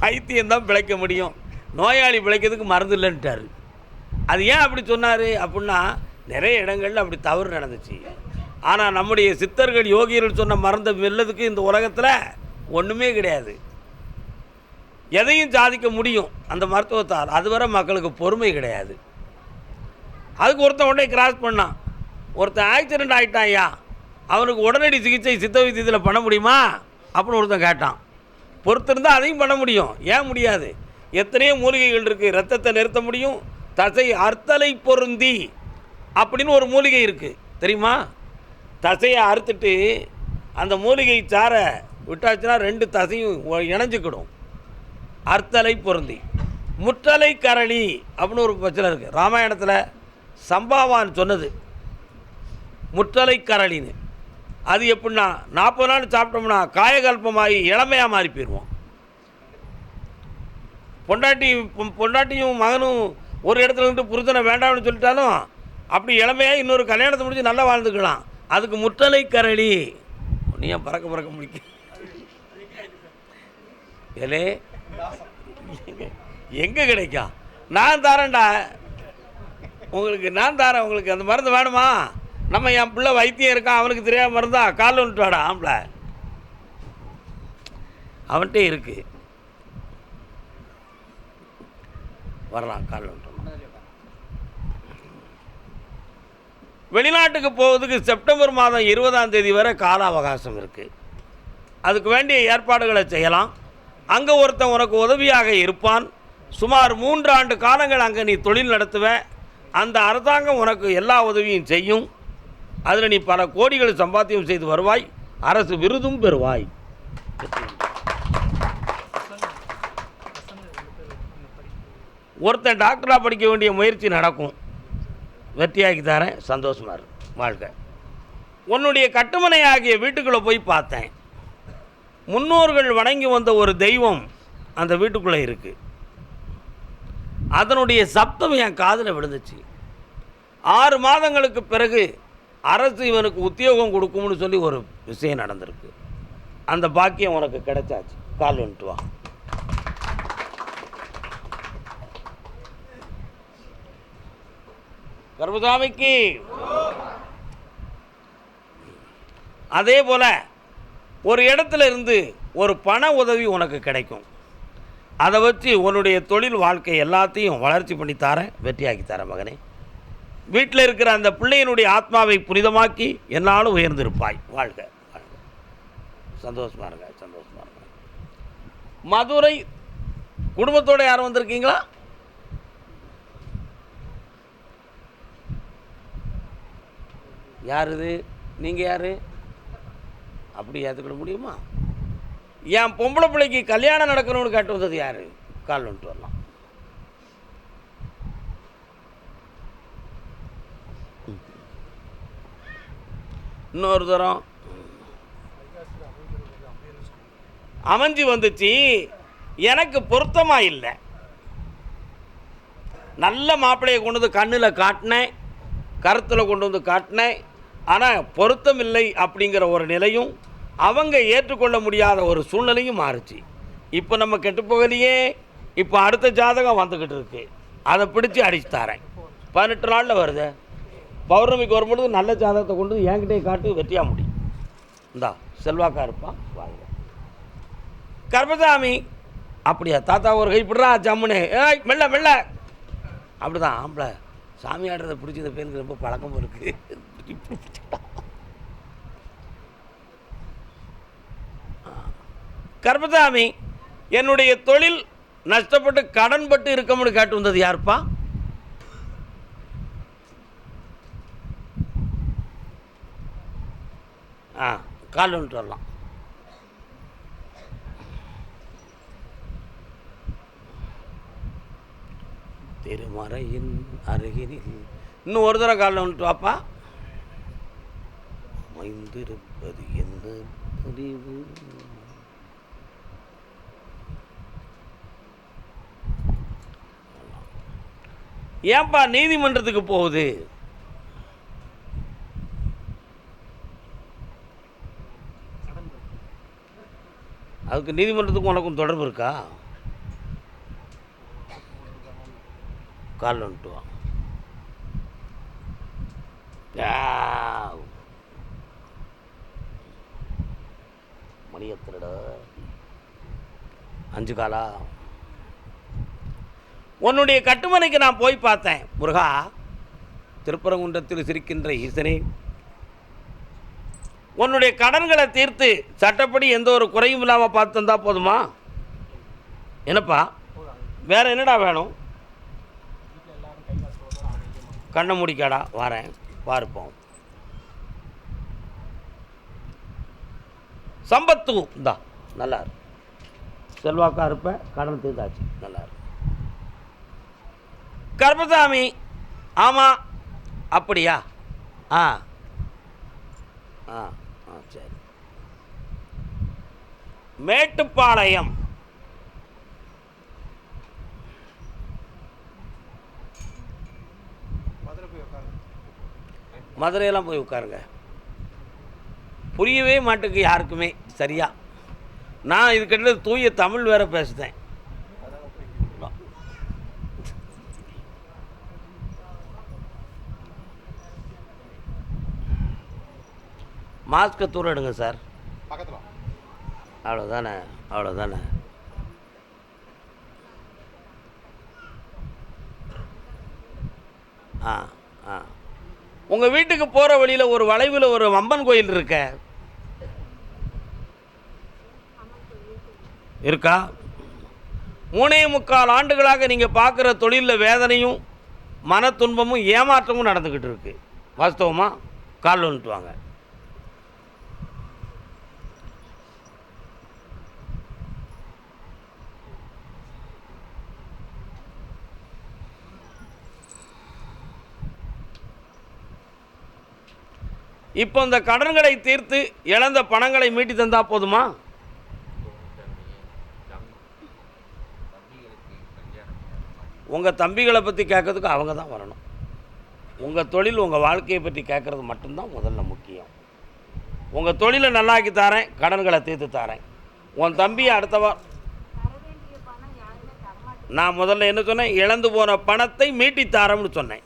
வைத்தியம்தான் பிழைக்க முடியும். நோயாளி பிழைக்கிறதுக்கு மருந்து இல்லைன்ட்டார் அது ஏன் அப்படி சொன்னார் அப்படின்னா நிறைய இடங்களில் அப்படி தவறு நடந்துச்சு. ஆனால் நம்முடைய சித்தர்கள் யோகியர்கள் சொன்ன மருந்தை வெல்லதுக்கு இந்த உலகத்தில் ஒன்றுமே கிடையாது. எதையும் சாதிக்க முடியும் அந்த மருத்துவத்தால். அதுவரை மக்களுக்கு பொறுமை கிடையாது. அதுக்கு ஒருத்தன் உடனே கிராஸ் பண்ணான். ஒருத்தன் ஆக்சிடென்ட் ஆகிட்டான் ஐயா. அவனுக்கு உடனடி சிகிச்சை சித்த வைத்தியத்தில் பண்ண முடியுமா? அப்படின்னு ஒருத்தன் கேட்டான். பொறுத்திருந்தால் அதையும் பண்ண முடியும். ஏன் முடியாது? எத்தனையோ மூலிகைகள் இருக்குது ரத்தத்தை நிறுத்த முடியும். தசை அர்த்தலை பொருந்தி அப்படின்னு ஒரு மூலிகை இருக்குது தெரியுமா? தசையை அறுத்துட்டு அந்த மூலிகை சாரை விட்டாச்சுன்னா ரெண்டு தசையும் ஒ- அர்த்தலை பொருந்தி. முற்றலை கரணி அப்படின்னு ஒரு பிரச்சனை இருக்குது ராமாயணத்தில் சம்பாவான் சொன்னது. முற்றலை கரளின்னு. அது எப்படின்னா நாற்பது நாள் சாப்பிட்டோம்னா காயகல்பமாகி இளமையாக மாறி போயிடுவோம். பொண்டாட்டி பொண்டாட்டியும் மகனும் ஒரு இடத்துல இருந்து புருஷனை வேண்டாம்னு சொல்லிட்டாலும் அப்படி இளமையாக இன்னொரு கல்யாணத்தை முடிஞ்சு நல்லா வாழ்ந்துக்கலாம். அதுக்கு முற்றலை கரடி. நீ ஏன் பறக்க பறக்க முடிக்க? ஏலே எங்கே கிடைக்கும்? நான் தரேன்டா. உங்களுக்கு நான் தரேன். உங்களுக்கு அந்த மருந்து வேணுமா? நம்ம என் பிள்ளை வைத்தியம் இருக்கான் அவனுக்கு தெரியாமல் மருந்தா கால் வந்துட்டு வாடா ஆம்பளை. அவன்கிட்ட இருக்கு. வரலாம் கால் வந்துட்டு வெளிநாட்டுக்கு போவதுக்கு செப்டம்பர் மாதம் இருபதாம் தேதி வரை கால அவகாசம் இருக்குது அதுக்கு வேண்டிய ஏற்பாடுகளை செய்யலாம். அங்கே ஒருத்தன் உனக்கு உதவியாக இருப்பான். சுமார் மூன்று ஆண்டு காலங்கள் அங்கே நீ தொழில் நடத்துவ. அந்த அரசாங்கம் உனக்கு எல்லா உதவியும் செய்யும். அதில் நீ பல கோடிகள் சம்பாத்தியம் செய்து வருவாய் அரசு விருதும் பெறுவாய். ஒருத்தன் டாக்டராக படிக்க வேண்டிய முயற்சி நடக்கும். வெற்றியாக்கி தரேன் சந்தோஷமா இரு வாழ்க்கை உன்னுடைய கட்டுமனை ஆகிய வீட்டுக்குள்ளே போய் பார்த்தேன். முன்னோர்கள் வணங்கி வந்த ஒரு தெய்வம் அந்த வீட்டுக்குள்ளே இருக்கு. அதனுடைய சப்தம் என் காதில் விழுந்துச்சு. ஆறு மாதங்களுக்கு பிறகு அரசு இவனுக்கு உத்தியோகம் கொடுக்கும்னு சொல்லி ஒரு விஷயம் நடந்திருக்கு. அந்த பாக்கியம் உனக்கு கிடைச்சாச்சு. கால் வந்துட்டு வா. கர்மசாமிக்கு. அதே போல் ஒரு இடத்துல இருந்து ஒரு பண உதவி உனக்கு கிடைக்கும். அதை வச்சு உன்னுடைய தொழில் வாழ்க்கை எல்லாத்தையும் வளர்ச்சி பண்ணி தரேன். வெற்றியாக்கி தரேன் மகனே. வீட்டில் இருக்கிற அந்த பிள்ளையினுடைய ஆத்மாவை புனிதமாக்கி என்னாலும் உயர்ந்திருப்பாய். வாழ்க வாழ்க. சந்தோஷமாக இருங்க சந்தோஷமாக இருங்க. மதுரை குடும்பத்தோட யாரும் வந்திருக்கீங்களா? யார் இது? நீங்கள் யார்? அப்படி ஏற்றுக்கிட முடியுமா? என் பொம்பளை பிள்ளைக்கு கல்யாணம் நடக்கணும்னு கேட்டு வந்தது யார்? கால் வந்துட்டு வரலாம். இன்னொரு தரம். அமைஞ்சு வந்துச்சு. எனக்கு பொருத்தமாக இல்லை. நல்ல மாப்பிள்ளையை கொண்டு வந்து கண்ணில் காட்டினேன். கருத்தில் கொண்டு வந்து காட்டினேன். ஆனால் பொருத்தம் இல்லை அப்படிங்கிற ஒரு நிலையும் அவங்க ஏற்றுக்கொள்ள முடியாத ஒரு சூழ்நிலையும் மாறுச்சு. இப்போ நம்ம கெட்டு போகலையே. இப்போ அடுத்த ஜாதகம் வந்துக்கிட்டு இருக்கு. அதை பிடிச்சி அடிச்சு தரேன். பதினெட்டு நாளில் வருது. பௌர்ணமிக்கு வரும்பொழுது நல்ல ஜாதகத்தை கொண்டு வந்து என்கிட்டே காட்டு வெற்றியாக முடியும் இந்தா செல்வாக்கா இருப்பான் வாங்க. கர்மசாமி அப்படியா தாத்தா ஒரு கைப்பிடுறா ஜம்முனே. ஏய் மெல்ல மெல்ல. அப்படிதான் ஆம்பளை. சாமி ஆடுறதை பிடிச்சத பேருக்கு ரொம்ப பழக்கம் இருக்குது கர்மசாமி என்னுடைய தொழில் நஷ்டப்பட்டு கடன்பட்டு இருக்கமுன்னு கேட்டு வந்தது யாருப்பா? ஆ கால் வந்துட்டு வரலாம். திருமறையின் அருகினில். இன்னும் ஒரு தடவை காலில் வந்துட்டு வாப்பா. அமைந்திருப்பது என்ன அறிவு ஏன்பா நீதிமன்றத்துக்கு போகுது? அதுக்கு நீதிமன்றத்துக்கும் உனக்கும் தொடர்பு இருக்கா? காலில் வந்துட்டு வா. மணி எத்தனடா அஞ்சு காலா? உன்னுடைய கட்டுமனைக்கு நான் போய் பார்த்தேன் முருகா. திருப்பரங்குன்றத்தில் சிரிக்கின்ற ஈசனே உன்னுடைய கடன்களை தீர்த்து சட்டப்படி எந்த ஒரு குறையும் இல்லாமல் பார்த்து போதுமா? என்னப்பா? வேற என்னடா வேணும்? கண்ணை முடிக்காடா வரேன். பார்ப்போம் சம்பத்து இந்தா நல்லா இருக்கு செல்வாக்கா இருப்பேன் கடன் தீர்ந்தாச்சு நல்லா இருக்கு கர்பசாமி ஆமாம் அப்படியா? ஆ. ஆ ஆ சரி மேட்டுப்பாளையம். மதுரையெல்லாம் போய் உட்காருங்க. புரியவே மாட்டுக்கு யாருக்குமே சரியா? நான் இதுக்கிட்ட தூய தமிழ் வேற பேசுதேன். மாஸ்க்கை தூரம் எடுங்க சார். பக்கத்தில் அவ்வளோதானே அவ்வளோதானே ஆ ஆ. உங்கள் வீட்டுக்கு போகிற வழியில் ஒரு வளைவில் ஒரு அம்மன் கோயில் இருக்க? இருக்கா? மூணே முக்கால் ஆண்டுகளாக நீங்கள் பார்க்குற தொழிலில் வேதனையும் மன துன்பமும் ஏமாற்றமும் நடந்துக்கிட்டு இருக்குது வாஸ்தவமாக கால் வந்துட்டு வாங்க. இப்போ இந்த கடன்களை தீர்த்து இழந்த பணங்களை மீட்டி தந்தா போதுமா? உங்கள் தம்பிகளை பற்றி கேட்கறதுக்கு அவங்க தான் வரணும். உங்கள் தொழில் உங்கள் வாழ்க்கையை பற்றி கேட்குறது மட்டும்தான் முதல்ல முக்கியம். உங்கள் தொழிலை நல்லாக்கி தாரேன் கடன்களை தீர்த்து தாரேன். உன் தம்பியை அடுத்த நான் முதல்ல என்ன சொன்னேன்? இழந்து போன பணத்தை மீட்டி தாரம்னு சொன்னேன்.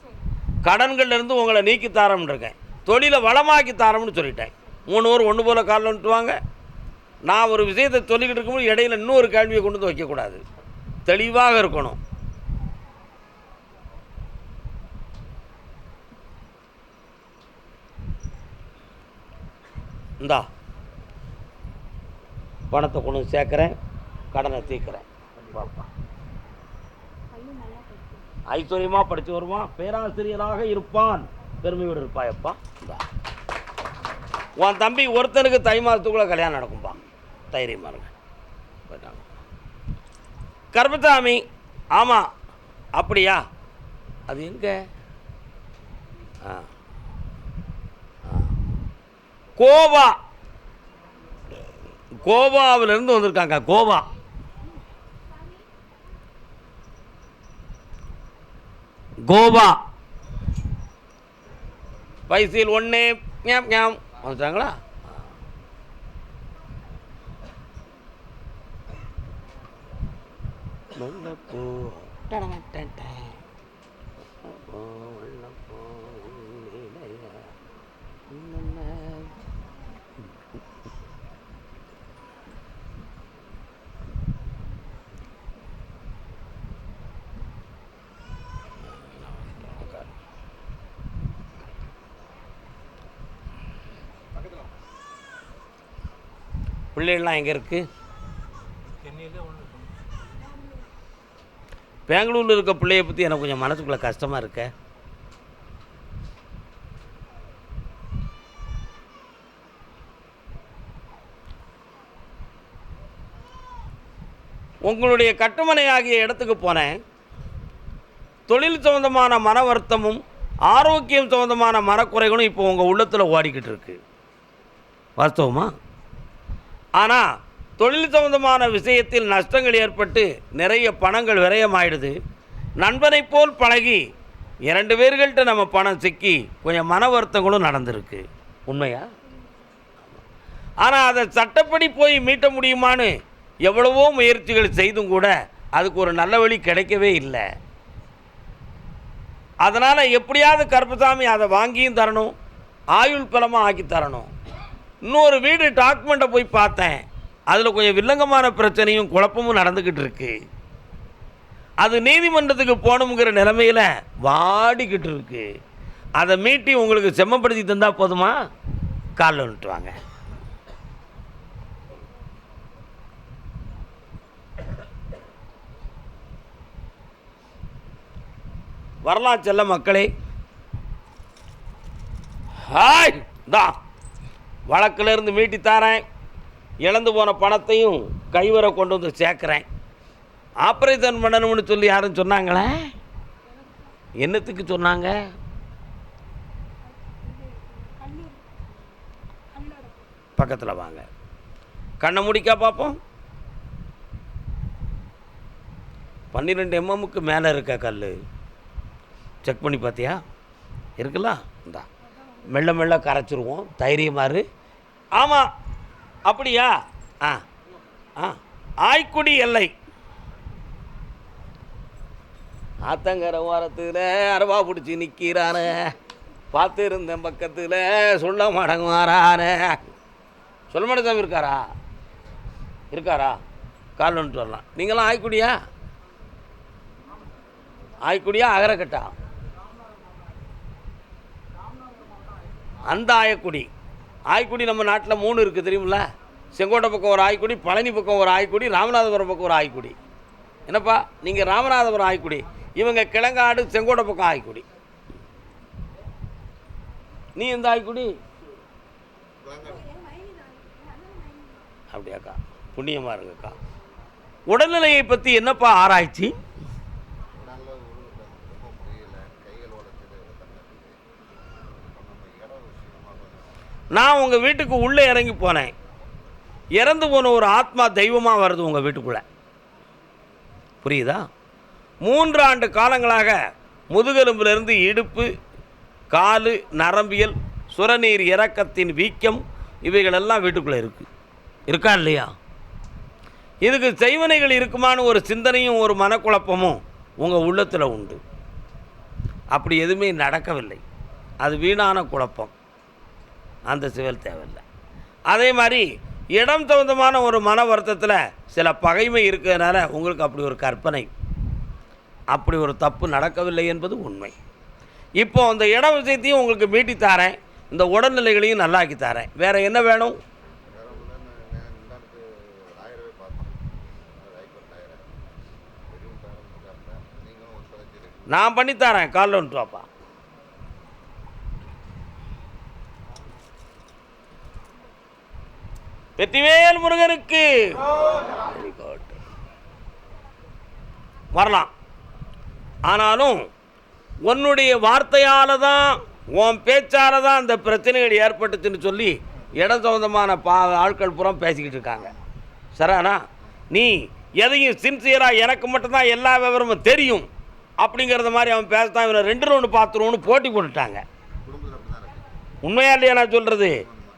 கடன்கள்லேருந்து உங்களை நீக்கி தாரம்னு இருக்கேன். தொழிலை வளமாக்கி தாரம்னு சொல்லிட்டேன். மூணு ஒரு ஒன்று போல் காலில் வந்துட்டு நான் ஒரு விஷயத்தை சொல்லிக்கிட்டு இருக்கும்போது இடையில இன்னொரு கேள்வியை கொண்டு வந்து வைக்கக்கூடாது. தெளிவாக இருக்கணும். இந்தா. பணத்தை கொண்டு சேர்க்குறேன். கடனை தீர்க்குறேன். பாப்பா ஐஸ்வர்யமாக படித்து வருவான். பேராசிரியராக இருப்பான். பெருமையோடு இருப்பாயப்பா. இந்தா உன் தம்பி ஒருத்தனுக்கு தை மாதத்துக்குள்ளே கல்யாணம் நடக்கும்பா. தைரியமாக இருங்க. கர்பதாமி ஆமாம் அப்படியா? அது எங்கே? ஆ ஆ. கோவா. கோவாவிலிருந்து வந்திருக்காங்க கோவா. கோவா. பைசில் ஒன்று ஞாம் ஞாம். வந்துட்டாங்களா? முல்லைப்பூ, பிள்ளைகள்லாம் எங்கே இருக்குது பெங்களூரில் இருக்க பிள்ளைய பற்றி எனக்கு கொஞ்சம் மனசுக்குள்ளே கஷ்டமாக இருக்க. உங்களுடைய கட்டுமனை ஆகிய இடத்துக்கு போனேன். தொழில் சம்மந்தமான மன வருத்தமும் ஆரோக்கியம் சம்மந்தமான மனக்குறைகளும் இப்போ உங்கள் உள்ளத்தில் ஓடிக்கிட்டு இருக்கு. வாஸ்தவமா? ஆனால் தொழில் சம்பந்தமான விஷயத்தில் நஷ்டங்கள் ஏற்பட்டு நிறைய பணங்கள் விரயமாயிடுது. நண்பனைப் போல் பழகி இரண்டு பேர்கள்ட்ட நம்ம பணம் சிக்கி கொஞ்சம் மன வருத்தங்களும் நடந்திருக்கு. உண்மையா? ஆனால் அதை சட்டப்படி போய் மீட்ட முடியுமான்னு எவ்வளவோ முயற்சிகள் செய்தும் கூட அதுக்கு ஒரு நல்ல வழி கிடைக்கவே இல்லை. அதனால் எப்படியாவது கருப்பசாமி அதை வாங்கியும் தரணும் ஆயுள் பலமாக ஆக்கி தரணும். இன்னொரு வீடு டாக்குமெண்ட்டை போய் பார்த்தேன். அதில் கொஞ்சம் வில்லங்கமான பிரச்சனையும் குழப்பமும் நடந்துக்கிட்டு இருக்கு. அது நீதிமன்றத்துக்கு போகணுங்கிற நிலமையில் வாடிக்கிட்டு இருக்கு. அதை மீட்டி உங்களுக்கு செம்மப்படுத்தி தந்தால் போதுமா? காலில் விட்டு வாங்க. செல்ல மக்களே. ஹாய் தான் வழக்கிலிருந்து மீட்டி தாரேன். இழந்து போன பணத்தையும் கைவர கொண்டு வந்து சேர்க்குறேன். ஆப்ரேஷன் பண்ணணும்னு சொல்லி யாரும் சொன்னாங்களே? என்னத்துக்கு சொன்னாங்க? பக்கத்தில் வாங்க. கண்ணை முடிக்கா பார்ப்போம் பன்னிரெண்டு எம்எம்முக்கு மேலே இருக்க கல் செக் பண்ணி பார்த்தியா? இருக்குல்ல? இந்தா. மெல்ல மெல்ல கரைச்சிருவோம். தைரியமாரு ஆமாம் அப்படியா? ஆ. ஆ. ஆய்க்குடி எல்லை. ஆத்தங்கர ஓரத்தில் அரவா பிடிச்சி நிற்கிறானே பார்த்து இருந்தேன் பக்கத்தில் சொல்ல மாட்டேங்குறானே சொல்ல மாட்டேன் இருக்காரா? இருக்காரா? கால் வந்துட்டு வரலாம். நீங்களாம் ஆய்க்குடியா? ஆய்க்குடியா? அகரக்கட்டா? அந்த ஆயக்குடி. ஆய்க்குடி நம்ம நாட்டில் மூணு இருக்குது தெரியுமில்ல? செங்கோட்டை பக்கம் ஒரு ஆய்க்குடி பழனி பக்கம் ஒரு ஆய்க்குடி ராமநாதபுரம் பக்கம் ஒரு ஆய்க்குடி. என்னப்பா? நீங்கள் ராமநாதபுரம் ஆய்க்குடி இவங்க கிழங்காடு செங்கோட்டை பக்கம் ஆய்க்குடி. நீ எந்த ஆய்க்குடி? அப்படியாக்கா புண்ணியமாக இருங்கக்கா. உடல்நிலையை பற்றி என்னப்பா ஆராய்ச்சி நல்ல உருவம் ரொம்ப முடியல கைகள் உடைச்சது நம்ம இடம் விஷயமா கொஞ்சம் நான் உங்கள் வீட்டுக்கு உள்ளே இறங்கி போனேன். இறந்து போன ஒரு ஆத்மா தெய்வமாக வருது உங்கள் வீட்டுக்குள்ளே. புரியுதா? மூன்று ஆண்டு காலங்களாக முதுகெலும்பிலிருந்து இடுப்பு காலு நரம்பியல் சுரநீர் இறக்கத்தின் வீக்கம் இவைகளெல்லாம் வீட்டுக்குள்ளே இருக்குது இருக்கா இல்லையா? இதுக்கு செய்வனைகள் இருக்குமான்னு ஒரு சிந்தனையும் ஒரு மனக்குழப்பமும் உங்கள் உள்ளத்தில் உண்டு. அப்படி எதுவுமே நடக்கவில்லை. அது வீணான குழப்பம். அந்த சிவல் தேவையில்லை. அதே மாதிரி இடம் தகுந்தமான ஒரு மன வருத்தத்தில் சில பகைமை இருக்கிறதுனால உங்களுக்கு அப்படி ஒரு கற்பனை. அப்படி ஒரு தப்பு நடக்கவில்லை என்பது உண்மை. இப்போ அந்த இட விஷயத்தையும் உங்களுக்கு மீட்டி தாரேன். இந்த உடல்நிலைகளையும் நல்லாக்கி தாரேன். வேறு என்ன வேணும்? நான் பண்ணித்தரேன் காலில் வந்துட்டு வாப்பா. வெற்றிவேல் முருகனுக்கு. வரலாம். ஆனாலும் உன்னுடைய வார்த்தையால் தான் உன் பேச்சால் தான் அந்த பிரச்சனைகள் ஏற்பட்டுச்சுன்னு சொல்லி இடம் சம்பந்தமான பா ஆட்கள் புறம் பேசிக்கிட்டு இருக்காங்க. சரானா நீ எதையும் சின்சியராக எனக்கு மட்டும்தான் எல்லா விவரமும் தெரியும் அப்படிங்கிறத மாதிரி அவன் பேசத்தான் இவனை ரெண்டு ஒன்று பார்த்துருவோன்னு போட்டி போட்டுட்டாங்க. உண்மையா இல்லையா நான் சொல்கிறது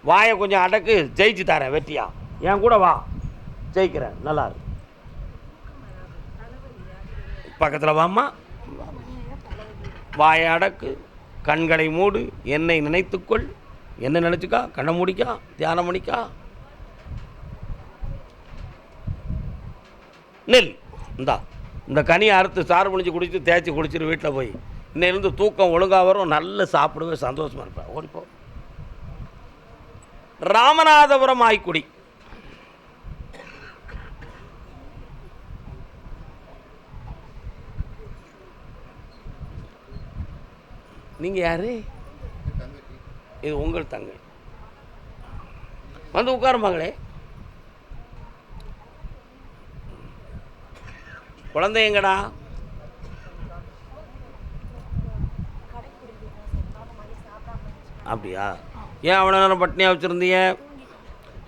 வாயை கொஞ்சம் அடக்கு ஜெயிச்சு தரேன் வெற்றியா என் கூட வா. ஜெயிக்கிறேன். நல்லா இருக்கு பக்கத்தில் வாம்மா. வாயை அடக்கு கண்களை மூடு என்னை நினைத்துக்கொள். என்ன நினச்சிக்கா? கண்ணை முடிக்கா? தியானம் பண்ணிக்கா? நெல். இந்தா இந்த கனியை அறுத்து சாறு முடிஞ்சு குடிச்சு தேய்ச்சி குடிச்சிட்டு வீட்டில் போய். இன்னையிலேருந்து தூக்கம் ஒழுங்காக வரும். நல்லா சாப்பிடுவேன். சந்தோஷமாக இருப்பேன். ஓடிப்போம் ராமநாதபுரம் ஆய்க்குடி நீங்கள் யாரு? இது உங்கள் தங்கை. வந்து உட்காரு மகளே குழந்தை எங்கடா? அப்படியா? ஏன் அவனை நேரம் பட்னியாக வச்சுருந்தீங்க?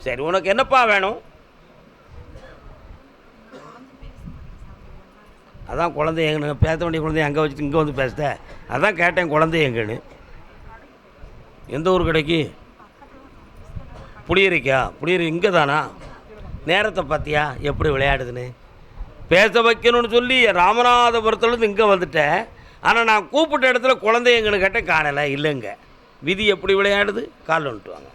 சரி உனக்கு என்னப்பா வேணும்? அதான் குழந்தை எங்கன்னு. பேச வேண்டிய குழந்தைய அங்கே வச்சுட்டு இங்கே வந்து பேசுத. அதான் கேட்டேன் குழந்தை எங்கன்னு. எந்த ஊர் கடைக்கு? புளியரிக்கா. புளியரி இங்கே தானா நேரத்தை பார்த்தியா? எப்படி விளையாடுதுன்னு? பேச வைக்கணும்னு சொல்லி ராமநாதபுரத்துலேருந்து இங்கே வந்துட்டேன். ஆனால் நான் கூப்பிட்ட இடத்துல குழந்தை எங்கன்னு கேட்டேன் காணலை இல்லைங்க. விதி எப்படி விளையாடுது? கால் வந்துட்டு வாங்க.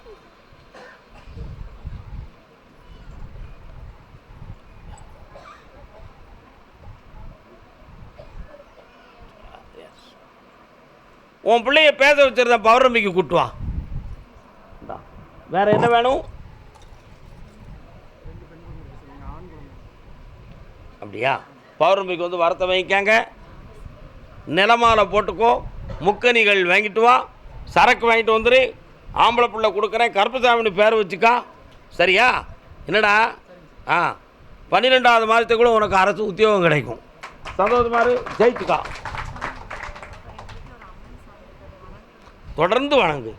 உன் பிள்ளைய பேச வச்சிருந்த பௌர்ணமிக்கு கூட்டுவா வேற என்ன வேணும்? அப்படியா? பௌர்ணமிக்கு வந்து வரத்தை வாங்கிக்காங்க. நிலமாலை போட்டுக்கோ. முக்கணிகள் வாங்கிட்டு வா. சரக்கு வாங்கிட்டு வந்துரு ஆம்பளை பிள்ளை கொடுக்குறேன் கருப்பசாமின்னு பேர் வச்சுக்கா. சரியா? என்னடா? ஆ பன்னிரெண்டாவது மாதத்துக்குள்ள உனக்கு அரசு உத்தியோகம் கிடைக்கும். சந்தோஷமாரு ஜெயிச்சுக்கா. தொடர்ந்து வணங்கு.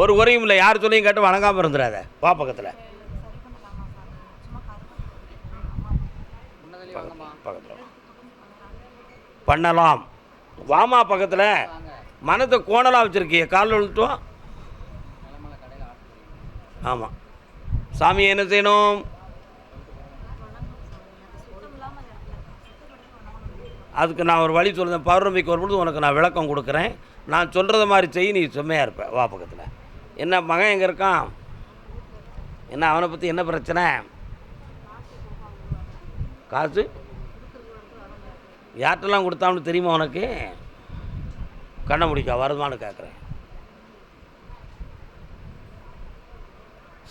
ஒரு குறையும் இல்லை யார் சொல்லியும் கேட்டு வணங்காமல் இருந்துடாத வா பக்கத்தில். பக்கத்தில் பண்ணலாம். வாமா பக்கத்தில். மனத்தை கோணலாக வச்சுருக்கிய காலில் விழுத்துவோம் ஆமாம் சாமியை என்ன செய்யணும்? அதுக்கு நான் ஒரு வழி சொல்லுறேன் பௌர்ணமிக்கு வரும்பொழுது உனக்கு நான் விளக்கம் கொடுக்குறேன். நான் சொல்கிறத மாதிரி செய் நீ செம்மையாக இருப்பேன் வா பக்கத்தில். என்ன மகன் எங்கே இருக்கான்? என்ன அவனை பற்றி என்ன பிரச்சனை? காசு? யார்கிட்டலாம் கொடுத்தான்னு தெரியுமா உனக்கு? கண்ணை முடிக்கா வருமானு கேட்குறேன்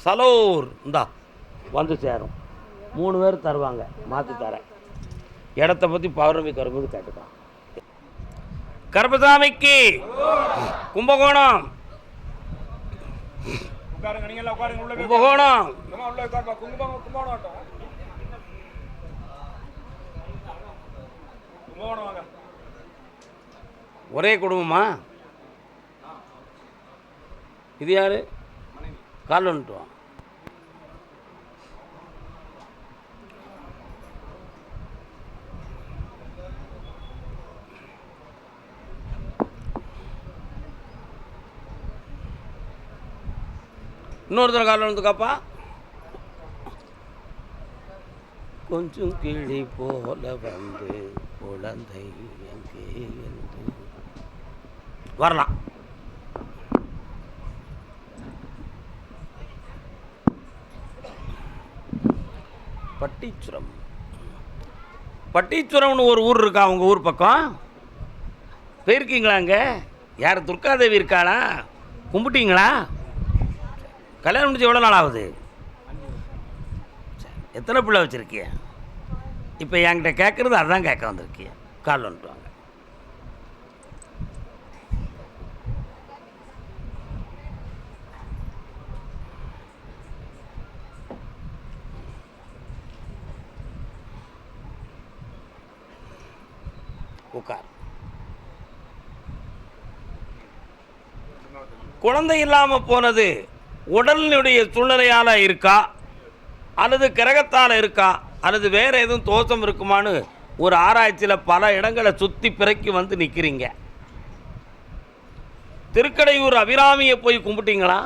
சலோர் இந்தா வந்து சேரும். மூணு பேர் தருவாங்க மாற்றி தரேன். இடத்த பற்றி பௌர்ணமிக்கு வரும்போது கேட்டுக்கலாம். கருப்பசாமிக்கு கும்பகோணம். கும்பகோணம். கும்பகோணம் கும்பகோணம் ஆட்டம் கும்பகோணம் வாங்க ஒரே குடும்பமா? இது யார்? கால் வந்துட்டுவோம் இன்னொருத்தர் கால் வந்துக்காப்பா கொஞ்சம் கிளி போல வந்து குழந்தை எங்கே என்று வரலாம். பட்டீச்சுரம். பட்டீச்சுரம்னு ஒரு ஊர் இருக்கா உங்கள் ஊர் பக்கம்? போயிருக்கீங்களா அங்கே? யார் துர்காதேவி இருக்காளா? கும்பிட்டீங்களா? கல்யாணம் முடிஞ்சு எவ்வளோ நாள் ஆகுது? சரி, எத்தனை பிள்ளை வச்சுருக்கிய? இப்போ என்கிட்ட கேட்குறது அதான் கேட்க வந்திருக்கிய. கால் வந்துட்டு வாங்க உட்கார். குழந்தை இல்லாமல் போனது உடலினுடைய சூழ்நிலையால் இருக்கா? அல்லது கிரகத்தால் இருக்கா? அல்லது வேறு எதுவும் தோஷம் இருக்குமான்னு ஒரு ஆராய்ச்சியில் பல இடங்களை சுற்றி பிறக்கி வந்து நிற்கிறீங்க திருக்கடையூர் அபிராமியை போய் கும்பிட்டீங்களா?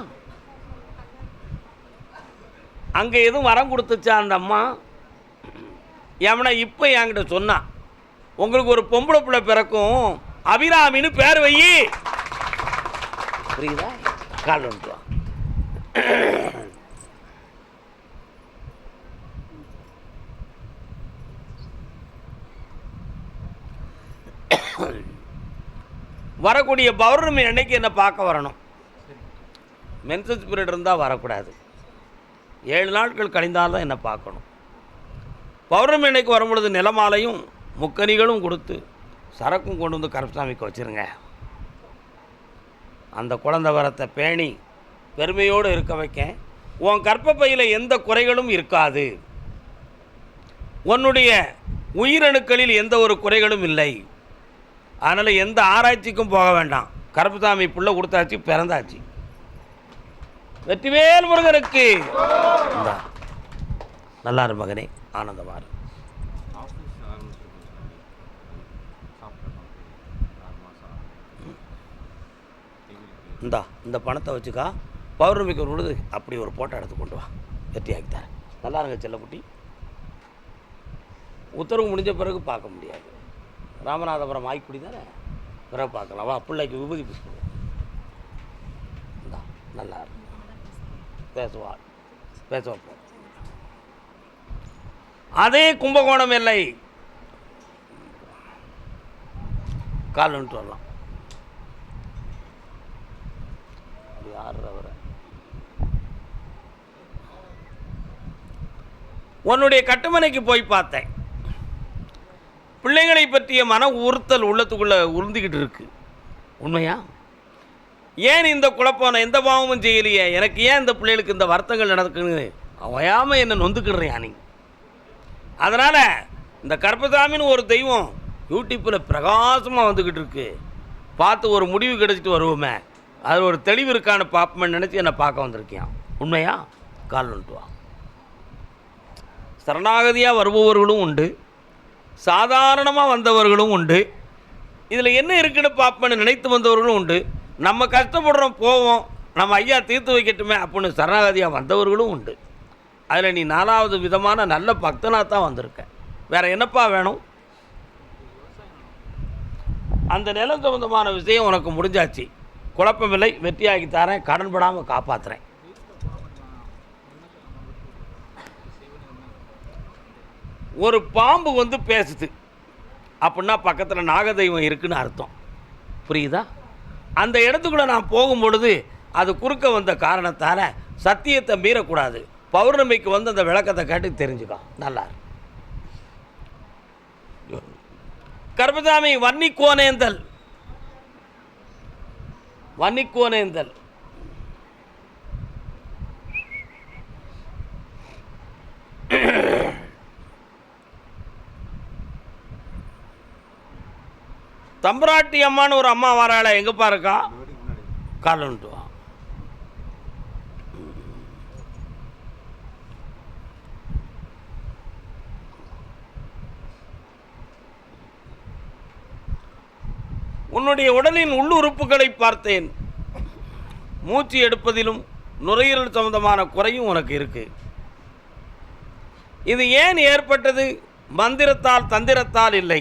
அங்கே எதுவும் வரம் கொடுத்துச்சா அந்த அம்மா? எவனா இப்போ என்கிட்ட சொன்னான் உங்களுக்கு ஒரு பொம்பளை பிள்ளை பிறக்கும். அபிராமின்னு பேர் வையி புரியுதா? கால் ஒன்றுவா வரக்கூடிய பௌர்ணமி அன்னைக்கு என்ன பார்க்க வரணும்? மென்சஸ் பீரியட் இருந்தால் வரக்கூடாது. ஏழு நாட்கள் கழிந்தால் தான் என்னை பார்க்கணும். பௌர்ணமி அன்னைக்கு வரும்பொழுது நிலமாலையும் முக்கனிகளும் கொடுத்து சரக்கும் கொண்டு வந்து கருப்பசாமிக்கு வச்சுருங்க. அந்த குழந்த வரத்தை பேணி பெருமையோடு இருக்க வைக்க உன் கற்பப்பையில் எந்த குறைகளும் இருக்காது. உன்னுடைய உயிரணுக்களில் எந்த ஒரு குறைகளும் இல்லை. அதனால் எந்த ஆராய்ச்சிக்கும் போக வேண்டாம். கருப்பசாமி புள்ள கொடுத்தாச்சு பிறந்தாச்சு. வெற்றிவேல் முருகனுக்கு. நல்லா மகனே ஆனந்தமா இந்தா இந்த பணத்தை வச்சுக்கா பௌர்ணமிக்கு ஒரு பொழுது அப்படி ஒரு போட்டோ எடுத்து கொண்டு வா. வெற்றியாகி தரேன். நல்லா இருங்க செல்லக்குட்டி. உத்தரவு முடிஞ்ச பிறகு பார்க்க முடியாது. ராமநாதபுரம் ஆய்க்குடி தானே? பிறகு பார்க்கலாம். வா பிள்ளைக்கு விபூதி புஷ்பம் இந்தா, நல்லா இருக்கு பேசுவா. பேச அதே கும்பகோணம் இல்லை கால் வந்துட்டு வரலாம். அப்படி உன்னுடைய கட்டுமனைக்கு போய் பார்த்தேன். பிள்ளைகளை பற்றிய மன உறுத்தல் உள்ளத்துக்குள்ளே உருந்திக்கிட்டு இருக்கு. உண்மையா? ஏன் இந்த குழப்பம் எந்த பாவமும் செய்யலையே? எனக்கு ஏன் இந்த பிள்ளைகளுக்கு இந்த வருத்தங்கள் நடக்குன்னு அவையாமல் என்ன நொந்துக்கிடுறியா நீ? அதனால் இந்த கருப்பசாமின்னு ஒரு தெய்வம் யூடியூப்பில் பிரகாசமாக வந்துக்கிட்டு இருக்கு. பார்த்து ஒரு முடிவு கிடைச்சிட்டு வருவோமே. அது ஒரு தெளிவு இருக்கான்னு பார்ப்போம்னு நினச்சி என்னை பார்க்க வந்திருக்கியான் உண்மையா? கால் வந்துட்டு வா. சரணாகதியாக வருபவர்களும் உண்டு. சாதாரணமாக வந்தவர்களும் உண்டு. இதில் என்ன இருக்குன்னு பார்ப்பேன்னு நினைத்து வந்தவர்களும் உண்டு. நம்ம கஷ்டப்படுறோம் போவோம் நம்ம ஐயா தீர்த்து வைக்கட்டுமே அப்படின்னு சரணாகதியாக வந்தவர்களும் உண்டு. அதில் நீ நாலாவது விதமான நல்ல பக்தனாக தான் வந்திருக்க. வேறு என்னப்பா வேணும்? அந்த நிலம் சம்பந்தமான விஷயம் உனக்கு முடிஞ்சாச்சு. குழப்பமில்லை வெற்றியாகி தரேன் கடன்படாமல் காப்பாற்றுறேன் ஒரு பாம்பு வந்து பேசுது. அப்படின்னா பக்கத்தில் நாகதெய்வம் இருக்குன்னு அர்த்தம். புரியுதா? அந்த இடத்துக்குள்ளே நான் போகும் பொழுது அது குறுக்க வந்த காரணத்தால் சத்தியத்தை மீறக்கூடாது. பௌர்ணமிக்கு வந்து அந்த விளக்கத்தை கேட்டு தெரிஞ்சுக்கோ. நல்லா கர்பதாமி வன்னி கோனேந்தல் வன்னிக்கோனேந்தல் தம்பராட்டி அம்மான்னு ஒரு அம்மா வராள எங்கப்பா இருக்கா? காலன்ட்டு வா உன்னுடைய உடலின் உள்ளுறுப்புகளை பார்த்தேன். மூச்சு எடுப்பதிலும் நுரையீரல் சம்பந்தமான குறையும் உனக்கு இருக்குது இது ஏன் ஏற்பட்டது? மந்திரத்தால் தந்திரத்தால் இல்லை.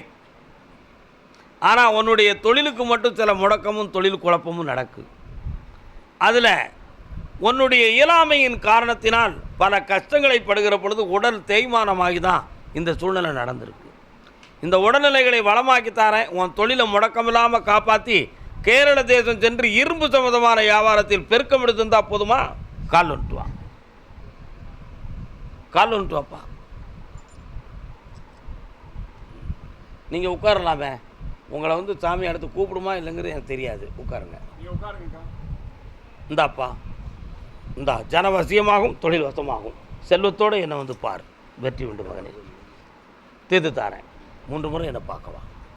ஆனால் உன்னுடைய தொழிலுக்கு மட்டும் சில முடக்கமும் தொழில் குழப்பமும் நடக்கு. அதில் உன்னுடைய இயலாமையின் காரணத்தினால் பல கஷ்டங்களை படுகிற பொழுது உடல் தேய்மானமாகி தான் இந்த சூழ்நிலை நடந்திருக்கு. இந்த உடல்நிலைகளை வளமாக்கி தரேன். உன் தொழிலை முடக்கமில்லாமல் காப்பாற்றி கேரள தேசம் சென்று இரும்பு சம்பந்தமான வியாபாரத்தில் பெருக்கம் எடுத்திருந்தா போதுமா? கால் வா. கால் வந்துட்டு வாப்பா. நீங்கள் உட்காரலாமே. உங்களை வந்து சாமி அடுத்து கூப்பிடுமா இல்லைங்கிறது எனக்கு தெரியாது. உட்காருங்க. இந்தாப்பா. இந்தா ஜனவசியமாகும் தொழில் வசமாகும். செல்வத்தோடு என்னை வந்து பார். வெற்றி உண்டு மகனே. தீர்த்து தாரேன். மூன்று முறை என்னை பார்க்கவா?